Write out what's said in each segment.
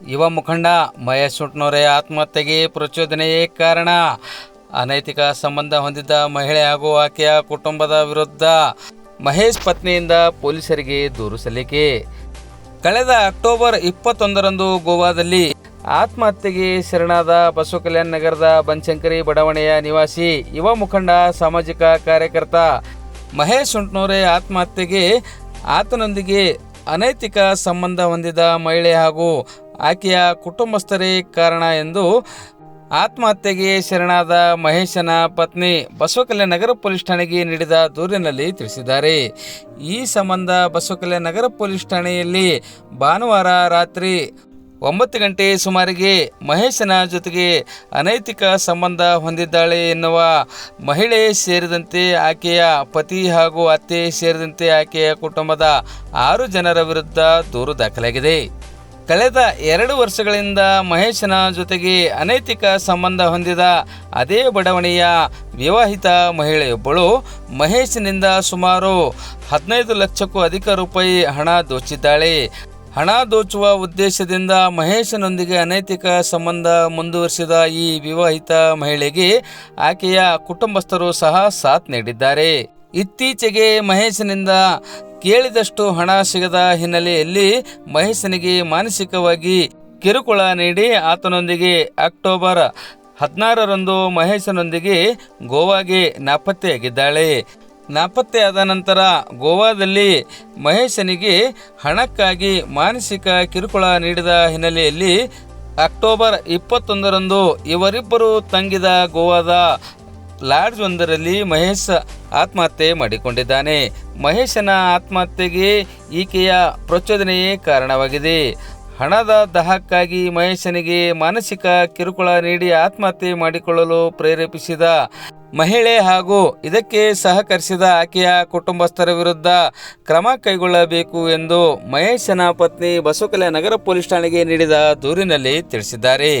ಯುವ ಮುಖಂಡ ಮಹೇಶ್ ಸುಟ್ನೋರೆ ಆತ್ಮಹತ್ಯೆಗೆ ಪ್ರಚೋದನೆಯೇ ಕಾರಣ. ಅನೈತಿಕ ಸಂಬಂಧ ಹೊಂದಿದ್ದ ಮಹಿಳೆ ಹಾಗೂ ಆಕೆಯ ಕುಟುಂಬದ ವಿರುದ್ಧ ಮಹೇಶ್ ಪತ್ನಿಯಿಂದ ಪೊಲೀಸರಿಗೆ ದೂರು ಸಲ್ಲಿಕೆ. ಕಳೆದ ಅಕ್ಟೋಬರ್ ಇಪ್ಪತ್ತೊಂದರಂದು ಗೋವಾದಲ್ಲಿ ಆತ್ಮಹತ್ಯೆಗೆ ಶರಣಾದ ಬಸವ ಕಲ್ಯಾಣ ನಗರದ ಬನಶಂಕರಿ ಬಡಾವಣೆಯ ನಿವಾಸಿ ಯುವ ಮುಖಂಡ, ಸಾಮಾಜಿಕ ಕಾರ್ಯಕರ್ತ ಮಹೇಶ್ ಸುಂಟ್ನೂರೆ ಆತ್ಮಹತ್ಯೆಗೆ ಆತನೊಂದಿಗೆ ಅನೈತಿಕ ಸಂಬಂಧ ಹೊಂದಿದ ಮಹಿಳೆ ಹಾಗೂ ಆಕೆಯ ಕುಟುಂಬಸ್ಥರೇ ಕಾರಣ ಎಂದು ಆತ್ಮಹತ್ಯೆಗೆ ಶರಣಾದ ಮಹೇಶನ ಪತ್ನಿ ಬಸವಕಲ್ಯಾಣ ನಗರ ಪೊಲೀಸ್ ಠಾಣೆಗೆ ನೀಡಿದ ದೂರಿನಲ್ಲಿ ತಿಳಿಸಿದ್ದಾರೆ. ಈ ಸಂಬಂಧ ಬಸವಕಲ್ಯಾಣ ನಗರ ಪೊಲೀಸ್ ಠಾಣೆಯಲ್ಲಿ ಭಾನುವಾರ ರಾತ್ರಿ ಒಂಬತ್ತು ಗಂಟೆ ಸುಮಾರಿಗೆ ಮಹೇಶನ ಜೊತೆಗೆ ಅನೈತಿಕ ಸಂಬಂಧ ಹೊಂದಿದ್ದಾಳೆ ಎನ್ನುವ ಮಹಿಳೆ ಸೇರಿದಂತೆ ಆಕೆಯ ಪತಿ ಹಾಗೂ ಅತ್ತೆ ಸೇರಿದಂತೆ ಆಕೆಯ ಕುಟುಂಬದ ಆರು ಜನರ ವಿರುದ್ಧ ದೂರು ದಾಖಲಾಗಿದೆ. ಕಳೆದ ಎರಡು ವರ್ಷಗಳಿಂದ ಮಹೇಶನ ಜೊತೆಗೆ ಅನೈತಿಕ ಸಂಬಂಧ ಹೊಂದಿದ ಅದೇ ಬಡಾವಣೆಯ ವಿವಾಹಿತ ಮಹಿಳೆಯೊಬ್ಬಳು ಮಹೇಶನಿಂದ ಸುಮಾರು ಹದಿನೈದು ಲಕ್ಷಕ್ಕೂ ಅಧಿಕ ರೂಪಾಯಿ ಹಣ ದೋಚಿದ್ದಾಳೆ. ಹಣ ದೋಚುವ ಉದ್ದೇಶದಿಂದ ಮಹೇಶನೊಂದಿಗೆ ಅನೈತಿಕ ಸಂಬಂಧ ಮುಂದುವರಿಸಿದ ಈ ವಿವಾಹಿತ ಮಹಿಳೆಗೆ ಆಕೆಯ ಕುಟುಂಬಸ್ಥರು ಸಹ ಸಾಥ್ ನೀಡಿದ್ದಾರೆ. ಇತ್ತೀಚೆಗೆ ಮಹೇಶನಿಂದ ಕೇಳಿದಷ್ಟು ಹಣ ಸಿಗದ ಹಿನ್ನೆಲೆಯಲ್ಲಿ ಮಹೇಶನಿಗೆ ಮಾನಸಿಕವಾಗಿ ಕಿರುಕುಳ ನೀಡಿ ಆತನೊಂದಿಗೆ ಅಕ್ಟೋಬರ್ ಹದಿನಾರರಂದು ಮಹೇಶನೊಂದಿಗೆ ಗೋವಾಗೆ ನಾಪತ್ತೆಯಾಗಿದ್ದಾಳೆ. ನಾಪತ್ತೆಯಾದ ನಂತರ ಗೋವಾದಲ್ಲಿ ಮಹೇಶನಿಗೆ ಹಣಕ್ಕಾಗಿ ಮಾನಸಿಕ ಕಿರುಕುಳ ನೀಡಿದ ಹಿನ್ನೆಲೆಯಲ್ಲಿ ಅಕ್ಟೋಬರ್ ಇಪ್ಪತ್ತೊಂದರಂದು ಇವರಿಬ್ಬರು ತಂಗಿದ ಗೋವಾದ ಲಾಡ್ಜ್ ಒಂದರಲ್ಲಿ ಮಹೇಶ್ ಆತ್ಮಹತ್ಯೆ ಮಾಡಿಕೊಂಡಿದ್ದಾನೆ. ಮಹೇಶನ ಆತ್ಮಹತ್ಯೆಗೆ ಈಕೆಯ ಪ್ರಚೋದನೆಯೇ ಕಾರಣವಾಗಿದೆ. ಹಣದ ದಹಕ್ಕಾಗಿ ಮಹೇಶನಿಗೆ ಮಾನಸಿಕ ಕಿರುಕುಳ ನೀಡಿ ಆತ್ಮಹತ್ಯೆ ಮಾಡಿಕೊಳ್ಳಲು ಪ್ರೇರೇಪಿಸಿದ ಮಹಿಳೆ ಹಾಗೂ ಇದಕ್ಕೆ ಸಹಕರಿಸಿದ ಆಕೆಯ ಕುಟುಂಬಸ್ಥರ ವಿರುದ್ಧ ಕ್ರಮ ಕೈಗೊಳ್ಳಬೇಕು ಎಂದು ಮಹೇಶನ ಪತ್ನಿ ಬಸುಕಲೆ ನಗರ ಪೊಲೀಸ್ ಠಾಣೆಗೆ ನೀಡಿದ ದೂರಿನಲ್ಲಿ ತಿಳಿಸಿದ್ದಾರೆ.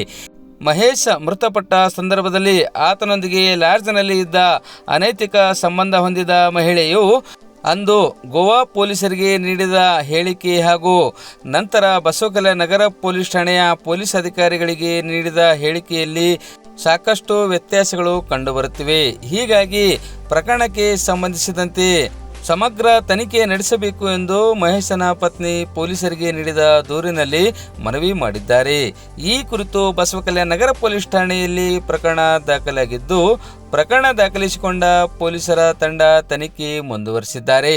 ಮಹೇಶ್ ಮೃತಪಟ್ಟ ಸಂದರ್ಭದಲ್ಲಿ ಆತನೊಂದಿಗೆ ಲಾಡ್ಜ್ನಲ್ಲಿ ಇದ್ದ ಅನೈತಿಕ ಸಂಬಂಧ ಹೊಂದಿದ ಮಹಿಳೆಯು ಅಂದು ಗೋವಾ ಪೊಲೀಸರಿಗೆ ನೀಡಿದ ಹೇಳಿಕೆ ಹಾಗೂ ನಂತರ ಬಸವಕಲೆ ನಗರ ಪೊಲೀಸ್ ಠಾಣೆಯ ಪೊಲೀಸ್ ಅಧಿಕಾರಿಗಳಿಗೆ ನೀಡಿದ ಹೇಳಿಕೆಯಲ್ಲಿ ಸಾಕಷ್ಟು ವ್ಯತ್ಯಾಸಗಳು ಕಂಡುಬರುತ್ತಿವೆ. ಹೀಗಾಗಿ ಪ್ರಕರಣಕ್ಕೆ ಸಂಬಂಧಿಸಿದಂತೆ ಸಮಗ್ರ ತನಿಖೆ ನಡೆಸಬೇಕು ಎಂದು ಮಹೇಶನ ಪತ್ನಿ ಪೊಲೀಸರಿಗೆ ನೀಡಿದ ದೂರಿನಲ್ಲಿ ಮನವಿ ಮಾಡಿದ್ದಾರೆ. ಈ ಕುರಿತು ಬಸವಕಲ್ಯಾಣ ನಗರ ಪೊಲೀಸ್ ಠಾಣೆಯಲ್ಲಿ ಪ್ರಕರಣ ದಾಖಲಾಗಿದ್ದು, ಪ್ರಕರಣ ದಾಖಲಿಸಿಕೊಂಡ ಪೊಲೀಸರ ತಂಡ ತನಿಖೆ ಮುಂದುವರಿಸಿದ್ದಾರೆ.